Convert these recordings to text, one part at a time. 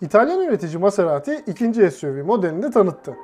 İtalyan üretici Maserati ikinci SUV modelini de tanıttı.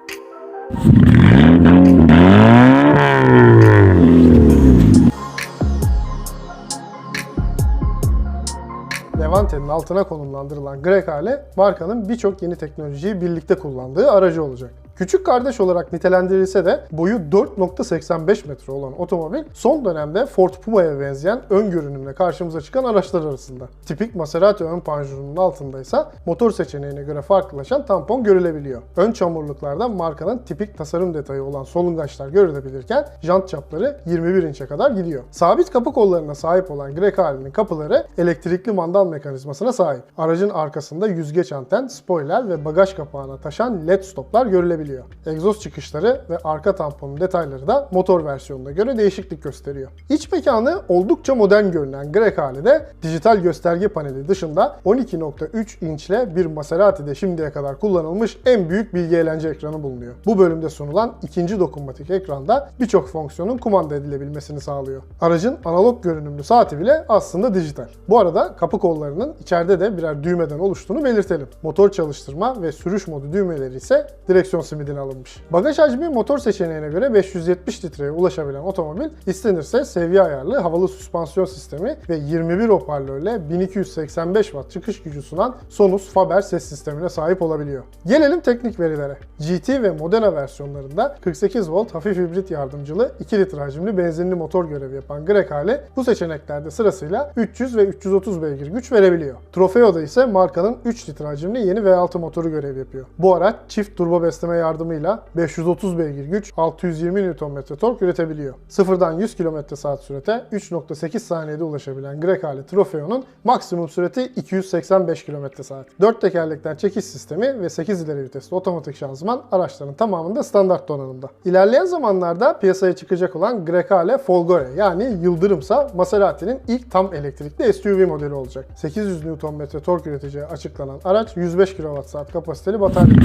Levante'nin altına konumlandırılan Grecale, markanın birçok yeni teknolojiyi birlikte kullandığı aracı olacak. Küçük kardeş olarak nitelendirilse de boyu 4.85 metre olan otomobil son dönemde Ford Puma'ya benzeyen ön görünümle karşımıza çıkan araçlar arasında. Tipik Maserati ön panjurunun altında ise motor seçeneğine göre farklılaşan tampon görülebiliyor. Ön çamurluklarda markanın tipik tasarım detayı olan solungaçlar görülebilirken jant çapları 21 inçe kadar gidiyor. Sabit kapı kollarına sahip olan Grecale'nin kapıları elektrikli mandal mekanizmasına sahip. Aracın arkasında yüzgeç anten, spoiler ve bagaj kapağına taşan led stoplar görülebiliyor. Egzoz çıkışları ve arka tamponun detayları da motor versiyonuna göre değişiklik gösteriyor. İç mekanı oldukça modern görünen Grecale'de dijital gösterge paneli dışında 12.3 inçle bir Maserati'de şimdiye kadar kullanılmış en büyük bilgi eğlence ekranı bulunuyor. Bu bölümde sunulan ikinci dokunmatik ekranda birçok fonksiyonun kumanda edilebilmesini sağlıyor. Aracın analog görünümlü saati bile aslında dijital. Bu arada kapı kollarının içeride de birer düğmeden oluştuğunu belirtelim. Motor çalıştırma ve sürüş modu düğmeleri ise direksiyon simidine alınmış. Bagaj hacmi motor seçeneğine göre 570 litreye ulaşabilen otomobil istenirse seviye ayarlı havalı süspansiyon sistemi ve 21 hoparlörle 1285 watt çıkış gücü sunan Sonus Faber ses sistemine sahip olabiliyor. Gelelim teknik verilere. GT ve Modena versiyonlarında 48 volt hafif hibrit yardımcılı 2 litre hacimli benzinli motor görevi yapan Grecale bu seçeneklerde sırasıyla 300 ve 330 beygir güç verebiliyor. Trofeo'da ise markanın 3 litre hacimli yeni V6 motoru görev yapıyor. Bu araç çift turbo besleme yardımıyla 530 beygir güç, 620 Nm tork üretebiliyor. Sıfırdan 100 km saat sürate 3.8 saniyede ulaşabilen Grecale Trofeo'nun maksimum sürati 285 km saat. 4 tekerlekten çekiş sistemi ve 8 ileri vitesli otomatik şanzıman araçların tamamında standart donanımda. İlerleyen zamanlarda piyasaya çıkacak olan Grecale Folgore yani Yıldırımsa Maserati'nin ilk tam elektrikli SUV modeli olacak. 800 Nm tork üreteceği açıklanan araç 105 kWh kapasiteli batarya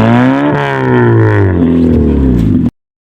Yeah.